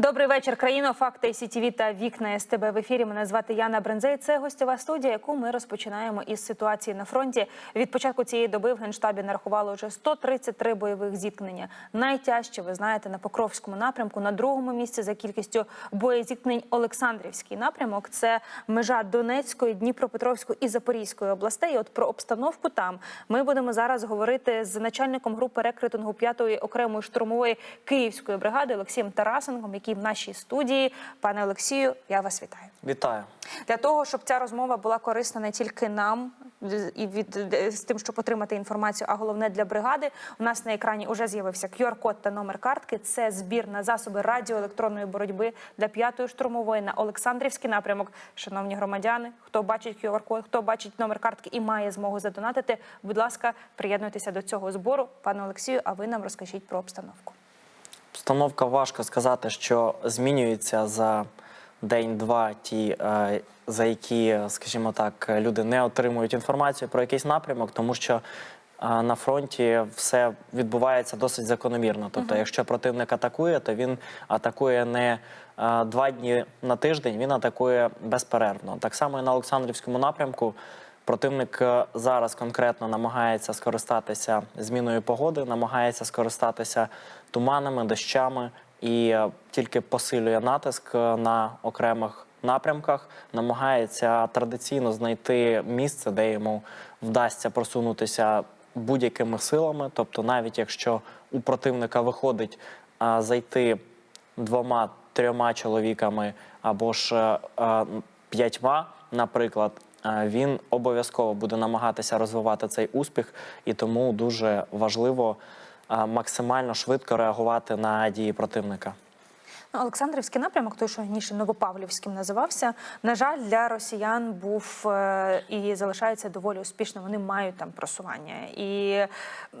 Добрий вечір, країно. Факти СІТІВІ та вікна СТБ в ефірі. Мене звати Яна Брензей. Це гостєва студія, яку ми розпочинаємо із ситуації на фронті. Від початку цієї доби в генштабі нарахували вже 133 бойових зіткнення. Найтяжче, ви знаєте, на Покровському напрямку. На другому місці за кількістю боєзіткнень Олександрівський напрямок. Це межа Донецької, Дніпропетровської і Запорізької областей. От про обстановку там ми будемо зараз говорити з начальником групи рекрутингу 5-ї окремої штурмової київської бригади Олексієм Тарасенком, який в нашій студії. Пане Олексію, я вас вітаю. Вітаю. Для того, щоб ця розмова була корисна не тільки нам і від з тим, щоб отримати інформацію, а головне для бригади. У нас на екрані вже з'явився QR-код та номер картки. Це збір на засоби радіоелектронної боротьби для п'ятої штурмової на Олександрівський напрямок. Шановні громадяни, хто бачить QR-код, хто бачить номер картки і має змогу задонатити. Будь ласка, приєднуйтеся до цього збору. Пане Олексію, а ви нам розкажіть про обстановку. Обстановка важко сказати, що змінюється за день-два, ті, е, за які, скажімо так, люди не отримують інформацію про якийсь напрямок, тому що е, на фронті все відбувається досить закономірно. Тобто, якщо противник атакує, то він атакує не е, два дні на тиждень, він атакує безперервно. Так само і на Олександрівському напрямку. Противник е, зараз конкретно намагається скористатися зміною погоди, намагається скористатися туманами, дощами і е, тільки посилює натиск е, на окремих напрямках, намагається традиційно знайти місце, де йому вдасться просунутися будь-якими силами. Тобто, навіть якщо у противника виходить зайти двома трьома чоловіками або ж п'ятьма, наприклад, він обов'язково буде намагатися розвивати цей успіх, і тому дуже важливо е, максимально швидко реагувати на дії противника. Ну, Олександрівський напрямок, той, що раніше Новопавлівським називався, на жаль, для росіян був е, і залишається доволі успішним. Вони мають там просування і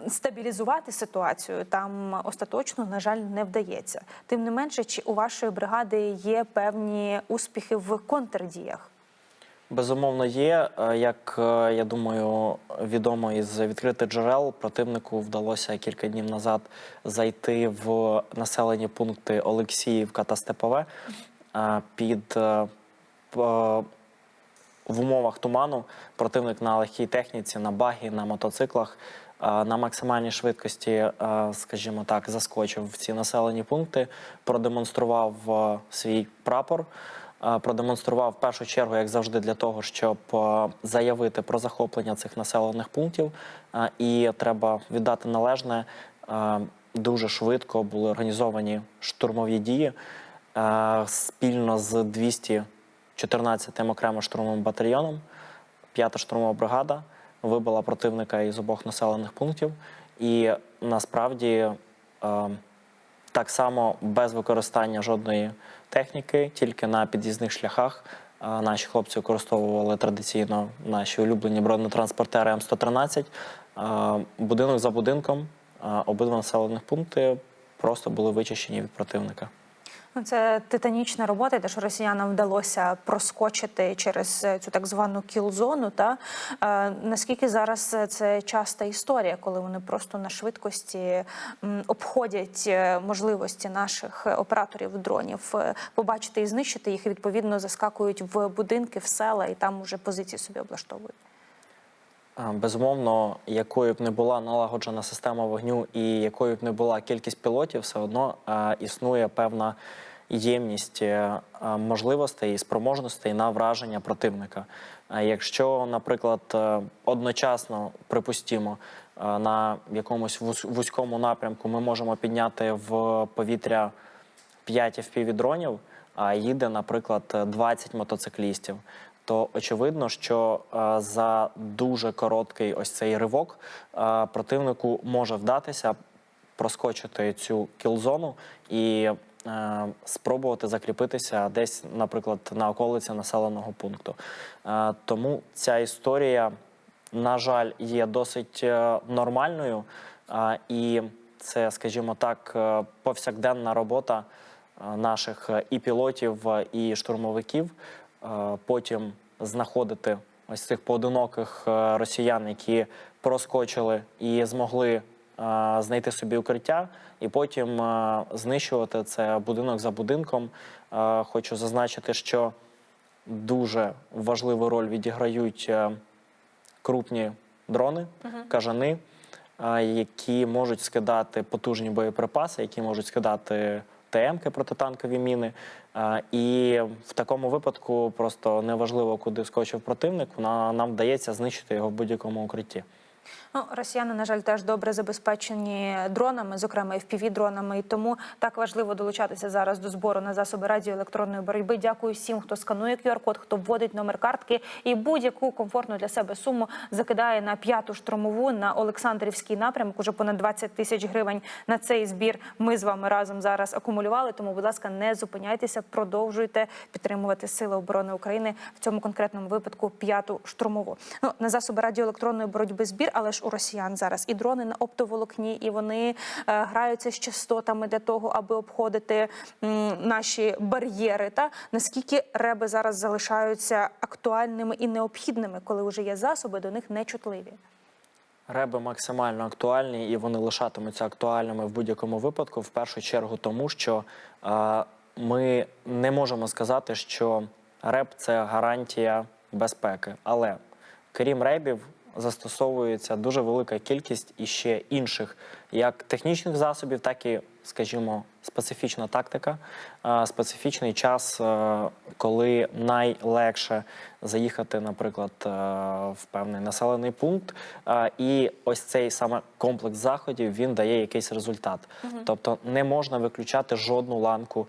стабілізувати ситуацію там остаточно, на жаль, не вдається. Тим не менше, чи у вашої бригади є певні успіхи в контрдіях? Безумовно, є. Е, Як е, я думаю, відомо із відкритих джерел, противнику вдалося кілька днів назад зайти в населені пункти Олексіївка та Степове е, під в умовах туману. Противник на легкій техніці, на багі, на мотоциклах. На максимальній швидкості, скажімо так, заскочив в ці населені пункти, продемонстрував свій прапор, продемонстрував в першу чергу, як завжди, для того, щоб е, заявити про захоплення цих населених пунктів. Е, І треба віддати належне. е, Дуже швидко були організовані штурмові дії е, спільно з 214-м окремо штурмовим батальйоном. П'ята штурмова бригада вибила противника із обох населених пунктів. І насправді е, так само без використання жодної техніки, тільки на під'їзних шляхах. Наші хлопці використовували традиційно наші улюблені бронетранспортери М113. Е, Будинок за будинком обидва населених пункти просто були вичищені від противника. Ну, Це титанічна робота, де ж росіянам вдалося проскочити через е, цю так звану кіл-зону. Та е, наскільки зараз е, це часта історія, коли вони просто на швидкості обходять е, можливості наших операторів дронів побачити і знищити їх, і відповідно заскакують в будинки, в села і там уже позиції собі облаштовують. Безумовно, якою б не була налагоджена система вогню і якою б не була кількість пілотів, все одно існує певна ємність е, можливостей і спроможностей на враження противника. Якщо, наприклад, е, одночасно припустімо, е, на якомусь вуз- вузькому напрямку ми можемо підняти в повітря 5 FPV-дронів, а їде, наприклад, 20 мотоциклістів, то очевидно, що е, за дуже короткий ось цей ривок е, противнику може вдатися проскочити цю кілзону і е, спробувати закріпитися десь, наприклад, на околиці населеного пункту. Тому ця історія, на жаль, є досить нормальною, і це, скажімо так, повсякденна робота наших і пілотів, і штурмовиків. Е, Потім знаходити ось цих поодиноких е, росіян, які проскочили і змогли знайти собі укриття і потім е, знищувати це будинок за будинком. Е, Хочу зазначити, що дуже важливу роль відіграють е, крупні дрони, кажани, е, які можуть скидати потужні боєприпаси, які можуть скидати ТМки протитанкові міни. І в такому випадку просто неважливо, куди скочив противник, на- нам вдається знищити його в будь-якому укритті. Ну, росіяни, на жаль, теж добре забезпечені дронами, зокрема fpv дронами і тому так важливо долучатися зараз до збору на засоби радіоелектронної боротьби. Дякую всім, хто сканує QR-код, хто вводить номер картки і будь-яку комфортну для себе суму закидає на п'яту штурмову на Олександрівський напрямок. Уже понад 20 тисяч гривень на цей збір. Ми з вами разом зараз акумулювали. Тому, будь ласка, не зупиняйтеся, продовжуйте підтримувати Сили оборони України в цьому конкретному випадку п'яту штурмову. Ну на засоби радіоелектронної боротьби збір, але ж у росіян зараз і дрони на оптоволокні, і вони е, граються з частотами для того, аби обходити наші бар'єри. Та наскільки реби зараз залишаються актуальними і необхідними, коли вже є засоби, до них нечутливі. Реби максимально актуальні і вони лишатимуться актуальними в будь-якому випадку. В першу чергу, тому що е, ми не можемо сказати, що реб це гарантія безпеки. Але крім ребів, застосовується дуже велика кількість іще інших як технічних засобів, так і, скажімо, специфічна тактика, е, специфічний час, е, коли найлегше заїхати, наприклад, е, в певний населений пункт. І ось цей саме комплекс заходів він дає якийсь результат. Тобто не можна виключати жодну ланку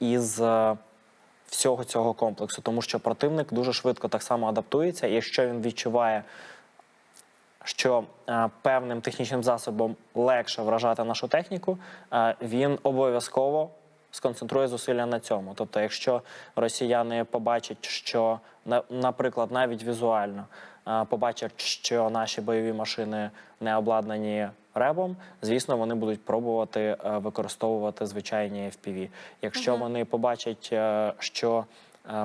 із. Всього цього комплексу, тому що противник дуже швидко так само адаптується, і якщо він відчуває що е, певним технічним засобом легше вражати нашу техніку, е, він обов'язково сконцентрує зусилля на цьому. Тобто, якщо росіяни побачать, що на- наприклад, навіть візуально е, побачать, що наші бойові машини не обладнані ребом, звісно, вони будуть пробувати використовувати звичайні FPV. Якщо вони побачать, що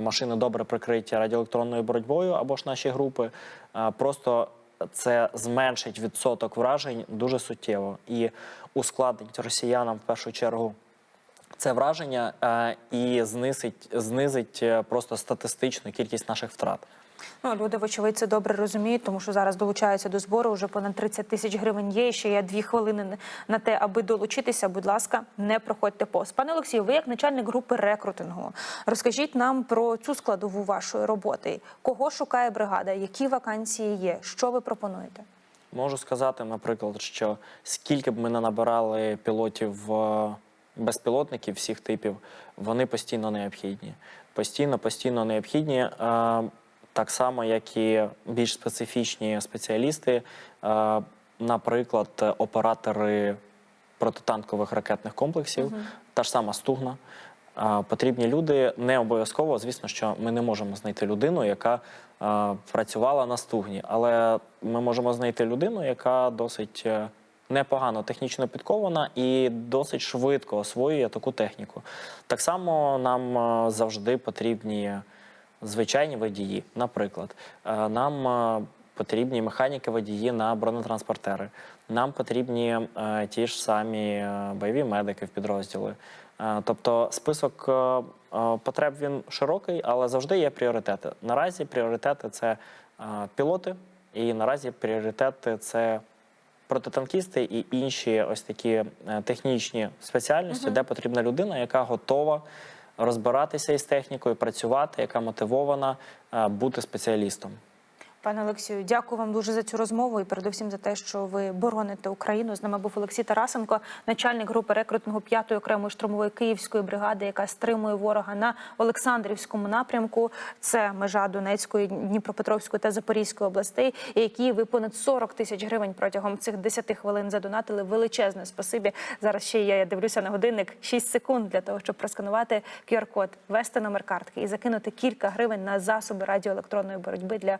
машини добре прикриті радіоелектронною боротьбою або ж наші групи, просто це зменшить відсоток вражень дуже суттєво і ускладнить росіянам в першу чергу це враження е, і знизить, знизить е, просто статистичну кількість наших втрат. Ну, люди, вочевидь, це добре розуміють, тому що зараз долучаються до збору. Вже понад 30 тисяч гривень є. Ще є дві хвилини на те, аби долучитися. Будь ласка, не проходьте повз. Пане Олексію, ви як начальник групи рекрутингу, розкажіть нам про цю складову вашої роботи. Кого шукає бригада? Які вакансії є? Що ви пропонуєте? Можу сказати, наприклад, що скільки б ми не набирали пілотів е, безпілотників всіх типів, вони постійно необхідні. Постійно, постійно необхідні. Е, Так само, як і більш специфічні спеціалісти, е, наприклад, оператори протитанкових ракетних комплексів, та ж сама стугна. Потрібні люди не обов'язково. Звісно, що ми не можемо знайти людину, яка а, працювала на стугні, але ми можемо знайти людину, яка досить е, непогано технічно підкована і досить швидко освоює таку техніку. Так само нам е, завжди потрібні звичайні водії, наприклад. Е, Нам е, потрібні механіки водії на бронетранспортери. Нам потрібні е, ті ж самі бойові медики в підрозділи. Тобто список потреб він широкий, але завжди є пріоритети. Наразі пріоритети це пілоти, і наразі пріоритети це протитанкісти і інші ось такі технічні спеціальності, де потрібна людина, яка готова розбиратися із технікою, працювати, яка мотивована е, бути спеціалістом. Пане Олексію, дякую вам дуже за цю розмову і передусім за те, що ви бороните Україну. З нами був Олексій Тарасенко, начальник групи рекрутингу 5-ї окремої штурмової київської бригади, яка стримує ворога на Олександрівському напрямку. Це межа Донецької, Дніпропетровської та Запорізької областей, які ви понад 40 тисяч гривень протягом цих 10 хвилин задонатили. Величезне спасибі. Зараз ще я дивлюся на годинник 6 секунд для того, щоб просканувати QR-код, ввести номер картки і закинути кілька гривень на засоби радіоелектронної боротьби для